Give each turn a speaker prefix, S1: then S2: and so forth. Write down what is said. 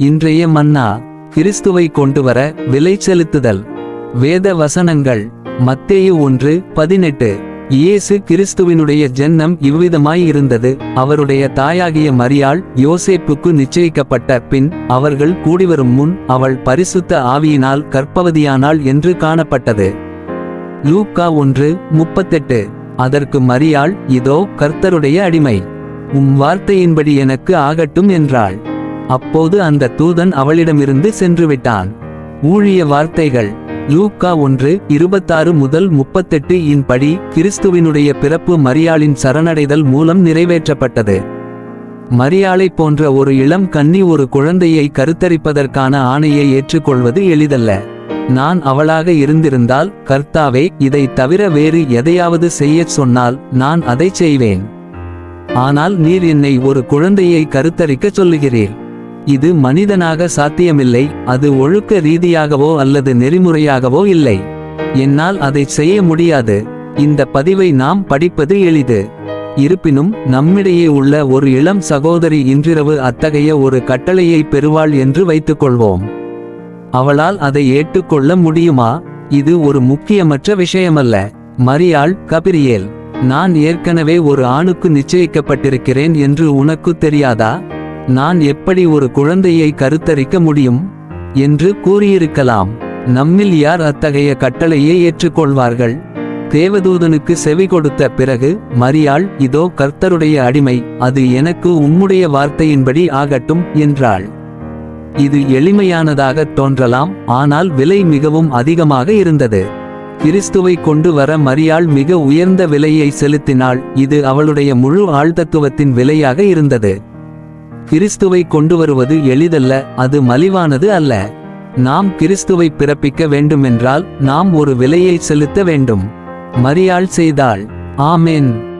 S1: இன்றைய மன்னா கிறிஸ்துவை கொண்டுவர விலை செலுத்துதல். வேத வசனங்கள் மத்தேயு ஒன்று பதினெட்டு. இயேசு கிறிஸ்துவினுடைய ஜென்னம் இவ்விதமாய் இருந்தது. அவருடைய தாயாகிய மரியாள் யோசேப்புக்கு நிச்சயிக்கப்பட்ட பின் அவர்கள் கூடிவரும் முன் அவள் பரிசுத்த ஆவியினால் கற்பவதியானாள் என்று காணப்பட்டது. லூக்கா ஒன்று முப்பத்தெட்டு. அதற்கு மரியாள் இதோ கர்த்தருடைய அடிமை. உம் வார்த்தையின்படி எனக்கு ஆகட்டும் என்றாள். அப்போது அந்த தூதன் அவளிடமிருந்து சென்றுவிட்டான். ஊழிய வார்த்தைகள். லூக்கா ஒன்று இருபத்தாறு முதல் முப்பத்தெட்டு இன் படி கிறிஸ்துவினுடைய பிறப்பு மரியாளின் சரணடைதல் மூலம் நிறைவேற்றப்பட்டது. மரியாளை போன்ற ஒரு இளம் கன்னி ஒரு குழந்தையை கருத்தரிப்பதற்கான ஆணையை ஏற்றுக்கொள்வது எளிதல்ல. நான் அவளாக இருந்திருந்தால் கர்த்தாவே இதை தவிர வேறு எதையாவது செய்யச் சொன்னால் நான் அதைச் செய்வேன். ஆனால் நீர் என்னை ஒரு குழந்தையை கருத்தரிக்கச் சொல்லுகிறீர். இது மனிதனாக சாத்தியமில்லை அது ஒழுக்க ரீதியாகவோ அல்லது நெறிமுறையாகவோ இல்லை. என்னால் அதைச் செய்ய முடியாது. இந்த பதிவை நாம் படிப்பது எளிது. இருப்பினும் நம்மிடையே உள்ள ஒரு இளம் சகோதரி இன்றிரவு அத்தகைய ஒரு கட்டளையை பெறுவாள் என்று வைத்துக்கொள்வோம். அவளால் அதை ஏற்றுக்கொள்ள முடியுமா? இது ஒரு முக்கியமற்ற விஷயமல்ல. மரியாள் கபிரியேல் நான் ஏற்கனவே ஒரு ஆணுக்கு நிச்சயிக்கப்பட்டிருக்கிறேன் என்று உனக்கு தெரியாதா? நான் எப்படி ஒரு குழந்தையை கருத்தரிக்க முடியும்? என்று கூறியிருக்கலாம். நம்மில் யார் அத்தகைய கட்டளையை ஏற்றுக்கொள்வார்கள்? தேவதூதனுக்கு செவி கொடுத்த பிறகு மரியாள் இதோ கர்த்தருடைய அடிமை அது எனக்கு உம்முடைய வார்த்தையின்படி ஆகட்டும் என்றாள். இது எளிமையானதாக தோன்றலாம் ஆனால் விலை மிகவும் அதிகமாக இருந்தது. கிறிஸ்துவை கொண்டு வர மரியாள் மிக உயர்ந்த விலையை செலுத்தினாள் இது அவளுடைய முழு ஆழ்தத்துவத்தின் விலையாக இருந்தது. கிறிஸ்துவை கொண்டு வருவது எளிதல்ல அது மலிவானது அல்ல. நாம் கிறிஸ்துவை பிறப்பிக்க வேண்டுமென்றால் நாம் ஒரு விலையை செலுத்த வேண்டும். மரியாள் செய்தாள். ஆமேன்.